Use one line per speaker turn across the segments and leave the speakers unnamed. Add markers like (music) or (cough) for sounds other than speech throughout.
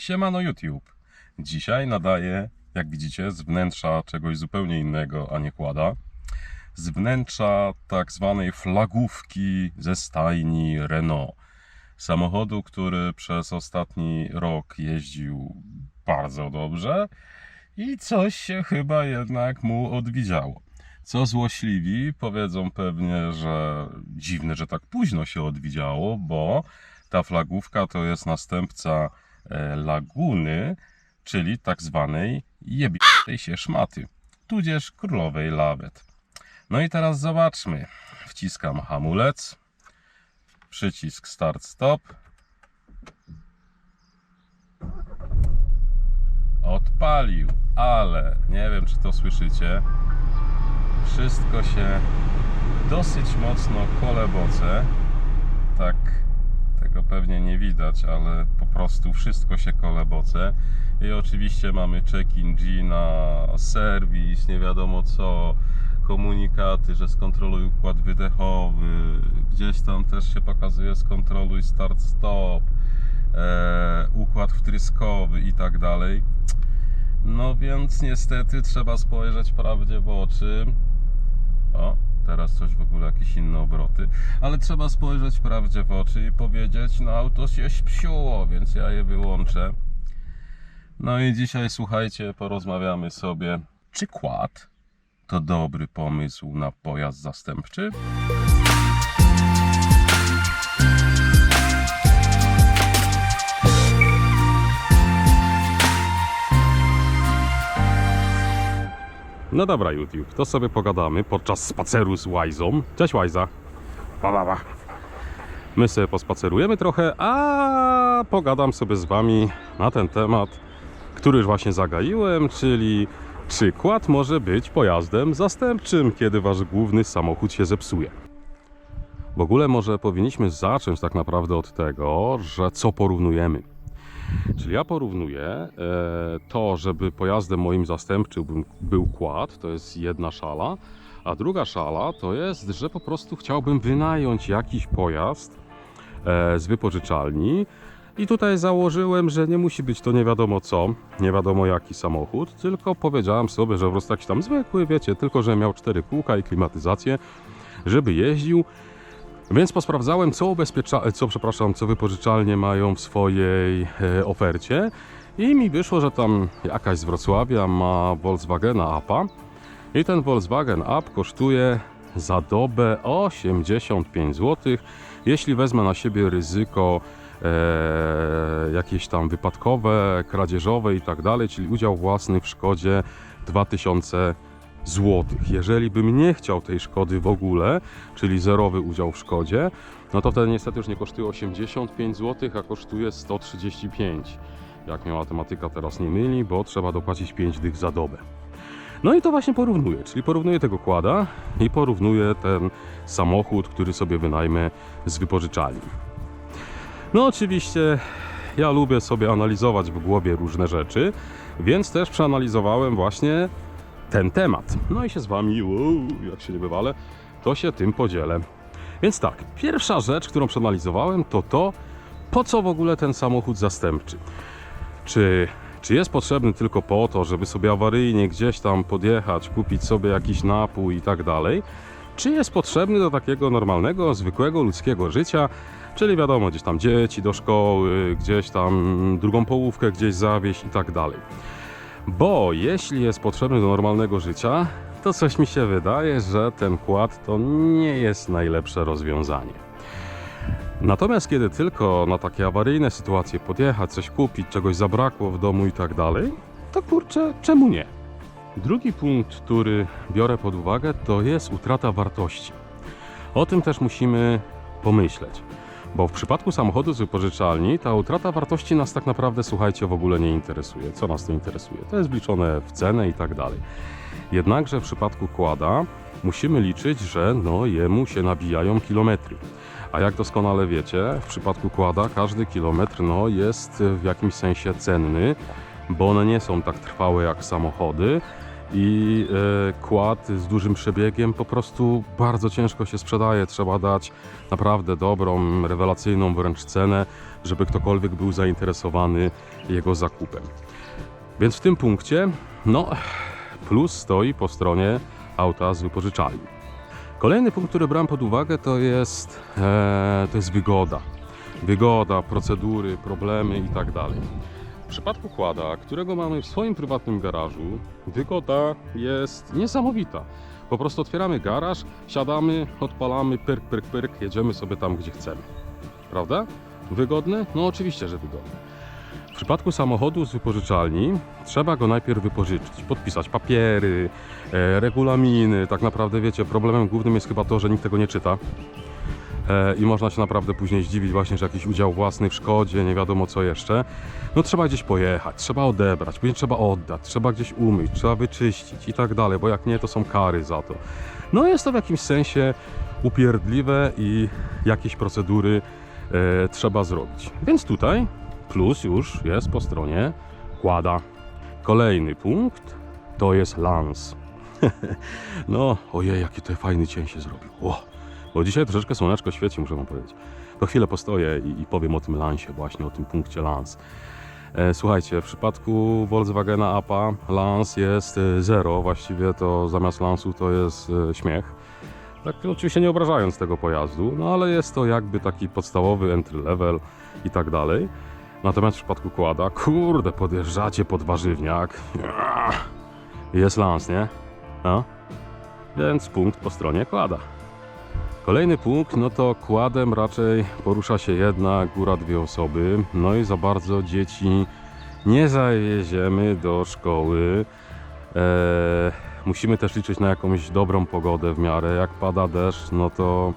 Siemano YouTube. Dzisiaj nadaję, jak widzicie, z wnętrza czegoś zupełnie innego, a nie kłada. Z wnętrza tak zwanej flagówki ze stajni Renault. Samochodu, który przez ostatni rok jeździł bardzo dobrze i coś się chyba jednak mu odwidziało. Co złośliwi powiedzą pewnie, że dziwne, że tak późno się odwidziało, bo ta flagówka to jest następca laguny, czyli tak zwanej jebistej się szmaty, tudzież królowej lawet. No i teraz zobaczmy. Wciskam hamulec, przycisk start-stop. Odpalił, ale nie wiem czy to słyszycie. Wszystko się dosyć mocno koleboce. Tak, tego pewnie nie widać, ale po prostu wszystko się koleboce. I oczywiście mamy check-in G na serwis, nie wiadomo co, komunikaty, że skontroluj układ wydechowy, gdzieś tam też się pokazuje skontroluj start-stop, e, układ wtryskowy i tak dalej. No więc niestety trzeba spojrzeć prawdzie w oczy. O, teraz coś w ogóle jakieś inne obroty. Ale trzeba spojrzeć prawdzie w oczy i powiedzieć, no auto się psiuło, więc ja je wyłączę. No i dzisiaj słuchajcie, porozmawiamy sobie, czy kład to dobry pomysł na pojazd zastępczy? No dobra YouTube, to sobie pogadamy podczas spaceru z Łajzą. Cześć Łajza. Pa, pa, pa. My sobie pospacerujemy trochę, a pogadam sobie z Wami na ten temat, który już właśnie zagaiłem, czyli czy kład może być pojazdem zastępczym, kiedy Wasz główny samochód się zepsuje. W ogóle może powinniśmy zacząć tak naprawdę od tego, że co porównujemy. Czyli ja porównuję e, to, żeby pojazdem moim zastępczym był, kład, to jest jedna szala, a druga szala to jest, że po prostu chciałbym wynająć jakiś pojazd e, z wypożyczalni. I tutaj założyłem, że nie musi być to nie wiadomo co, nie wiadomo jaki samochód, tylko powiedziałem sobie, że po prostu jakiś tam zwykły, wiecie, tylko że miał cztery kółka i klimatyzację, żeby jeździł. Więc posprawdzałem, co, ubezpiecza... co, przepraszam, co wypożyczalnie mają w swojej e, ofercie i mi wyszło, że tam jakaś z Wrocławia ma Volkswagena Apa i ten Volkswagen Up kosztuje za dobę 85 zł. Jeśli wezmę na siebie ryzyko e, jakieś tam wypadkowe, kradzieżowe i tak dalej, czyli udział własny w szkodzie 2000 złotych. Jeżeli bym nie chciał tej szkody w ogóle, czyli zerowy udział w szkodzie, no to ten niestety już nie kosztuje 85 zł, a kosztuje 135. Jak mnie matematyka teraz nie myli, bo trzeba dopłacić 5 dych za dobę. No i to właśnie porównuję, czyli porównuję tego kłada i porównuję ten samochód, który sobie wynajmę z wypożyczalni. No oczywiście ja lubię sobie analizować w głowie różne rzeczy, więc też przeanalizowałem właśnie ten temat. No i się z wami, wow, jak się nie bywale, to się tym podzielę. Więc tak, pierwsza rzecz, którą przeanalizowałem, to to, po co w ogóle ten samochód zastępczy. Czy, czy jest potrzebny tylko po to, żeby sobie awaryjnie gdzieś tam podjechać, kupić sobie jakiś napój i tak dalej, czy jest potrzebny do takiego normalnego, zwykłego ludzkiego życia, czyli wiadomo, gdzieś tam dzieci do szkoły, gdzieś tam drugą połówkę gdzieś zawieźć i tak dalej. Bo jeśli jest potrzebny do normalnego życia, to coś mi się wydaje, że ten kład to nie jest najlepsze rozwiązanie. Natomiast kiedy tylko na takie awaryjne sytuacje podjechać, coś kupić, czegoś zabrakło w domu i tak dalej, to kurczę, czemu nie? Drugi punkt, który biorę pod uwagę, to jest utrata wartości. O tym też musimy pomyśleć. Bo w przypadku samochodu z wypożyczalni ta utrata wartości nas tak naprawdę, słuchajcie, w ogóle nie interesuje. Co nas to interesuje? To jest wliczone w cenę i tak dalej. Jednakże w przypadku kłada musimy liczyć, że no jemu się nabijają kilometry. A jak doskonale wiecie, w przypadku kłada każdy kilometr no, jest w jakimś sensie cenny, bo one nie są tak trwałe jak samochody i e, kład z dużym przebiegiem po prostu bardzo ciężko się sprzedaje. Trzeba dać naprawdę dobrą, rewelacyjną wręcz cenę, żeby ktokolwiek był zainteresowany jego zakupem. Więc w tym punkcie, no, plus stoi po stronie auta z wypożyczalni. Kolejny punkt, który brałem pod uwagę, to jest, e, to jest wygoda. Wygoda, procedury, problemy i tak. W przypadku kłada, którego mamy w swoim prywatnym garażu, wygoda jest niesamowita. Po prostu otwieramy garaż, siadamy, odpalamy, pyrk, pyrk, pyrk, jedziemy sobie tam, gdzie chcemy. Prawda? Wygodne? No oczywiście, że wygodne. W przypadku samochodu z wypożyczalni trzeba go najpierw wypożyczyć, podpisać papiery, e, regulaminy. Tak naprawdę, wiecie, problemem głównym jest chyba to, że nikt tego nie czyta. E, I można się naprawdę później zdziwić właśnie, że jakiś udział własny w szkodzie, nie wiadomo co jeszcze. No trzeba gdzieś pojechać, trzeba odebrać, później trzeba oddać, trzeba gdzieś umyć, trzeba wyczyścić i tak dalej, bo jak nie, to są kary za to. No jest to w jakimś sensie upierdliwe i jakieś procedury e, trzeba zrobić. Więc tutaj plus już jest po stronie kłada. Kolejny punkt to jest lans. (laughs) no, ojej, jaki to fajny cień się zrobił. Bo dzisiaj troszeczkę słoneczko świeci, muszę wam powiedzieć. To chwilę postoję i, i powiem o tym lansie, właśnie o tym punkcie lans. E, słuchajcie, w przypadku Volkswagena APA lans jest e, zero, właściwie to zamiast lansu to jest e, śmiech. Tak oczywiście nie obrażając tego pojazdu, no ale jest to jakby taki podstawowy entry level i tak dalej. Natomiast w przypadku kłada, kurde, podjeżdżacie pod warzywniak. Jest lans, nie? No. Więc punkt po stronie kłada. Kolejny punkt, no to kładem raczej porusza się jedna, góra dwie osoby. No i za bardzo dzieci nie zawieziemy do szkoły. Eee, musimy też liczyć na jakąś dobrą pogodę w miarę. Jak pada deszcz, no to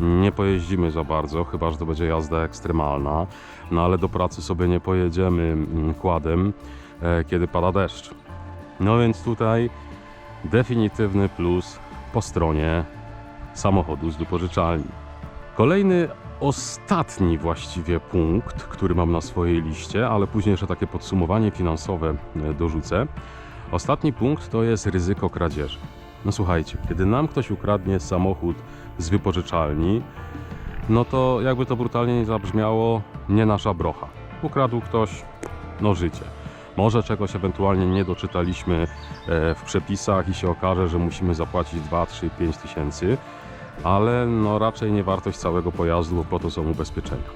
nie pojeździmy za bardzo, chyba że to będzie jazda ekstremalna. No ale do pracy sobie nie pojedziemy mm, kładem, e, kiedy pada deszcz. No więc tutaj definitywny plus po stronie samochodu z wypożyczalni. Kolejny, ostatni właściwie punkt, który mam na swojej liście, ale później jeszcze takie podsumowanie finansowe e, dorzucę. Ostatni punkt to jest ryzyko kradzieży. No słuchajcie, kiedy nam ktoś ukradnie samochód z wypożyczalni, no to jakby to brutalnie nie zabrzmiało, nie nasza brocha. Ukradł ktoś, no życie. Może czegoś ewentualnie nie doczytaliśmy e, w przepisach i się okaże, że musimy zapłacić 2, 3, 5 tysięcy, ale no raczej nie wartość całego pojazdu, bo po to są ubezpieczenia.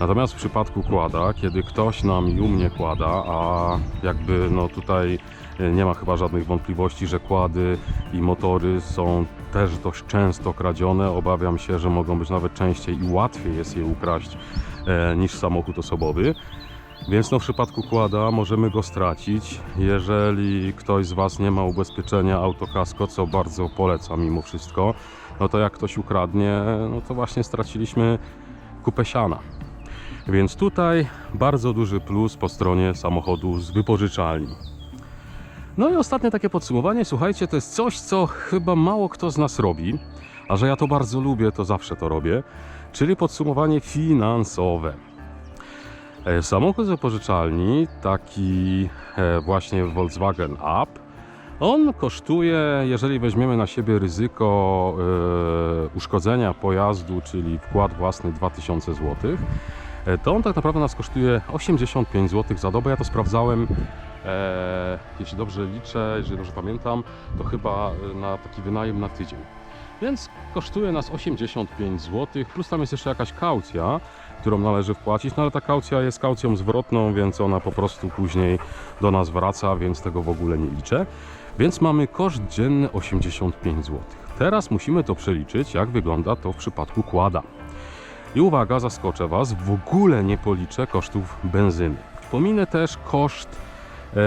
Natomiast w przypadku kłada, kiedy ktoś nam jumnie kłada, a jakby no tutaj e, nie ma chyba żadnych wątpliwości, że kłady i motory są też dość często kradzione. Obawiam się, że mogą być nawet częściej i łatwiej jest je ukraść e, niż samochód osobowy. Więc no w przypadku kłada możemy go stracić. Jeżeli ktoś z Was nie ma ubezpieczenia autokasko, co bardzo polecam mimo wszystko, no to jak ktoś ukradnie, no to właśnie straciliśmy kupę siana. Więc tutaj bardzo duży plus po stronie samochodu z wypożyczalni. No i ostatnie takie podsumowanie, słuchajcie, to jest coś, co chyba mało kto z nas robi, a że ja to bardzo lubię, to zawsze to robię, czyli podsumowanie finansowe. E, Samochód z wypożyczalni, taki e, właśnie Volkswagen Up, on kosztuje, jeżeli weźmiemy na siebie ryzyko e, uszkodzenia pojazdu, czyli wkład własny 2000 zł, e, to on tak naprawdę nas kosztuje 85 zł za dobę. Ja to sprawdzałem, e, jeśli dobrze liczę, jeżeli dobrze pamiętam, to chyba e, na taki wynajem na tydzień. Więc kosztuje nas 85 zł, plus tam jest jeszcze jakaś kaucja, którą należy wpłacić, no ale ta kaucja jest kaucją zwrotną, więc ona po prostu później do nas wraca, więc tego w ogóle nie liczę. Więc mamy koszt dzienny 85 zł. Teraz musimy to przeliczyć, jak wygląda to w przypadku kłada. I uwaga, zaskoczę Was, w ogóle nie policzę kosztów benzyny. Pominę też koszt e,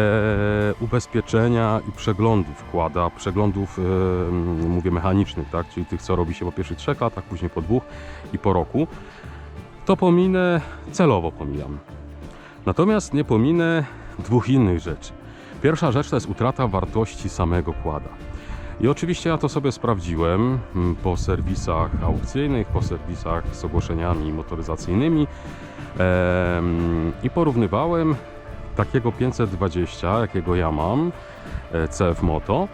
ubezpieczenia i przeglądów kłada, przeglądów, e, mówię mechanicznych, tak, czyli tych, co robi się po pierwszych trzech latach, później po dwóch i po roku. To pominę, celowo pomijam. Natomiast nie pominę dwóch innych rzeczy. Pierwsza rzecz to jest utrata wartości samego kłada. I oczywiście ja to sobie sprawdziłem mm, po serwisach aukcyjnych, po serwisach z ogłoszeniami motoryzacyjnymi i porównywałem takiego 520, jakiego ja mam, e, CF Moto.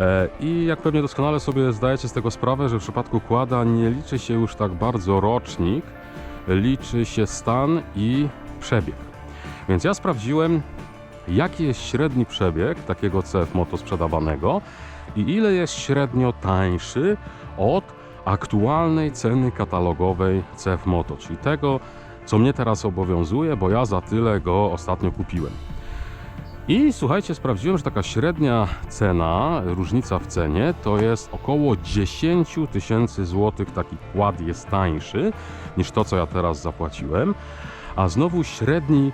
E, I jak pewnie doskonale sobie zdajecie z tego sprawę, że w przypadku kłada nie liczy się już tak bardzo rocznik, liczy się stan i przebieg. Więc ja sprawdziłem, jaki jest średni przebieg takiego CF Moto sprzedawanego i ile jest średnio tańszy od aktualnej ceny katalogowej CF Moto, czyli tego, co mnie teraz obowiązuje, bo ja za tyle go ostatnio kupiłem. I słuchajcie, sprawdziłem, że taka średnia cena, różnica w cenie, to jest około 10 tysięcy złotych. Taki kład jest tańszy niż to, co ja teraz zapłaciłem. A znowu średni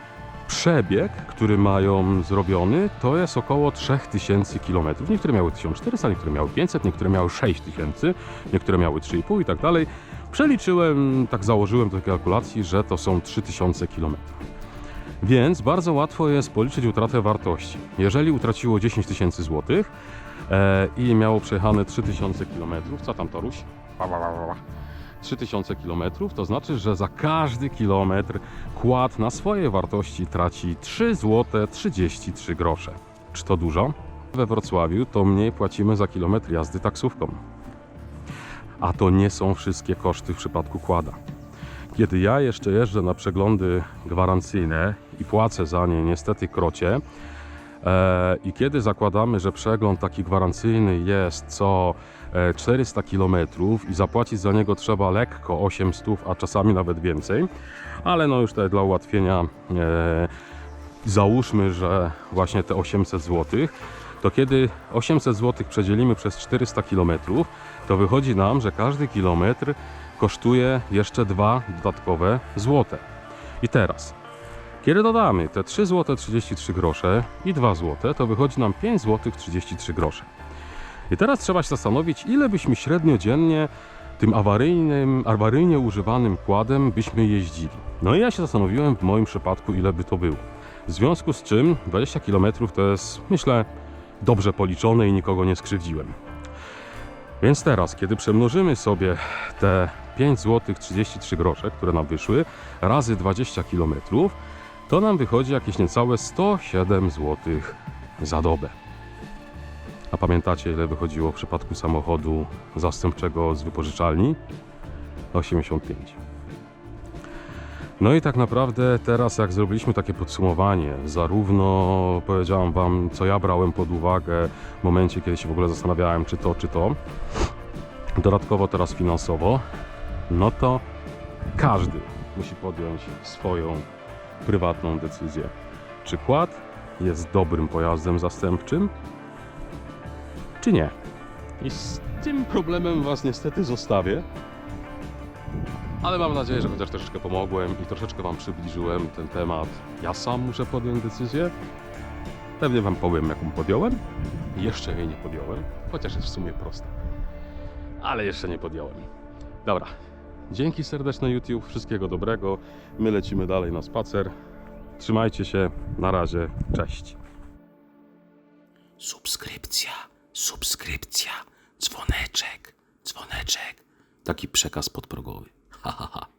przebieg, który mają zrobiony, to jest około 3000 km. Niektóre miały 1400, niektóre miały 500, niektóre miały 6000, niektóre miały 3,5 i tak dalej. Przeliczyłem, tak założyłem do kalkulacji, że to są 3000 km. Więc bardzo łatwo jest policzyć utratę wartości. Jeżeli utraciło 10 tysięcy złotych e, i miało przejechane 3000 km, co tam pa, pa. 3000 km, to znaczy, że za każdy kilometr kład na swoje wartości traci 3 zł 33 grosze. Czy to dużo? We Wrocławiu to mniej płacimy za kilometr jazdy taksówką. A to nie są wszystkie koszty w przypadku kłada. Kiedy ja jeszcze jeżdżę na przeglądy gwarancyjne i płacę za nie niestety krocie, i kiedy zakładamy, że przegląd taki gwarancyjny jest co e, 400 km i zapłacić za niego trzeba lekko 800, a czasami nawet więcej, ale no już tutaj dla ułatwienia e, załóżmy, że właśnie te 800 zł, to kiedy 800 zł przedzielimy przez 400 km, to wychodzi nam, że każdy kilometr kosztuje jeszcze dwa dodatkowe złote. I teraz, kiedy dodamy te 3 zł 33 grosze i 2 zł, to wychodzi nam 5 zł 33 grosze. I teraz trzeba się zastanowić, ile byśmy średnio dziennie tym awaryjnym, awaryjnie używanym kładem byśmy jeździli. No i ja się zastanowiłem w moim przypadku, ile by to było. W związku z czym 20 km to jest, myślę, dobrze policzone i nikogo nie skrzywdziłem. Więc teraz, kiedy przemnożymy sobie te 5 zł 33 grosze, które nam wyszły, razy 20 km, to nam wychodzi jakieś niecałe 107 zł za dobę. A pamiętacie, ile wychodziło w przypadku samochodu zastępczego z wypożyczalni? 85. No i tak naprawdę teraz jak zrobiliśmy takie podsumowanie, zarówno powiedziałem Wam, co ja brałem pod uwagę w momencie, kiedy się w ogóle zastanawiałem, czy to, czy to, dodatkowo teraz finansowo, no to każdy musi podjąć swoją prywatną decyzję. Czy kład jest dobrym pojazdem zastępczym, czy nie? I z tym problemem Was niestety zostawię. Ale mam nadzieję, że chociaż troszeczkę pomogłem i troszeczkę Wam przybliżyłem ten temat. Ja sam muszę podjąć decyzję. Pewnie Wam powiem, jaką podjąłem. Jeszcze jej nie podjąłem, chociaż jest w sumie prosta. Ale jeszcze nie podjąłem. Dobra. Dzięki serdeczne YouTube, wszystkiego dobrego. My lecimy dalej na spacer. Trzymajcie się. Na razie. Cześć.
Subskrypcja, subskrypcja, dzwoneczek, dzwoneczek. Taki przekaz podprogowy. Ha, ha, ha.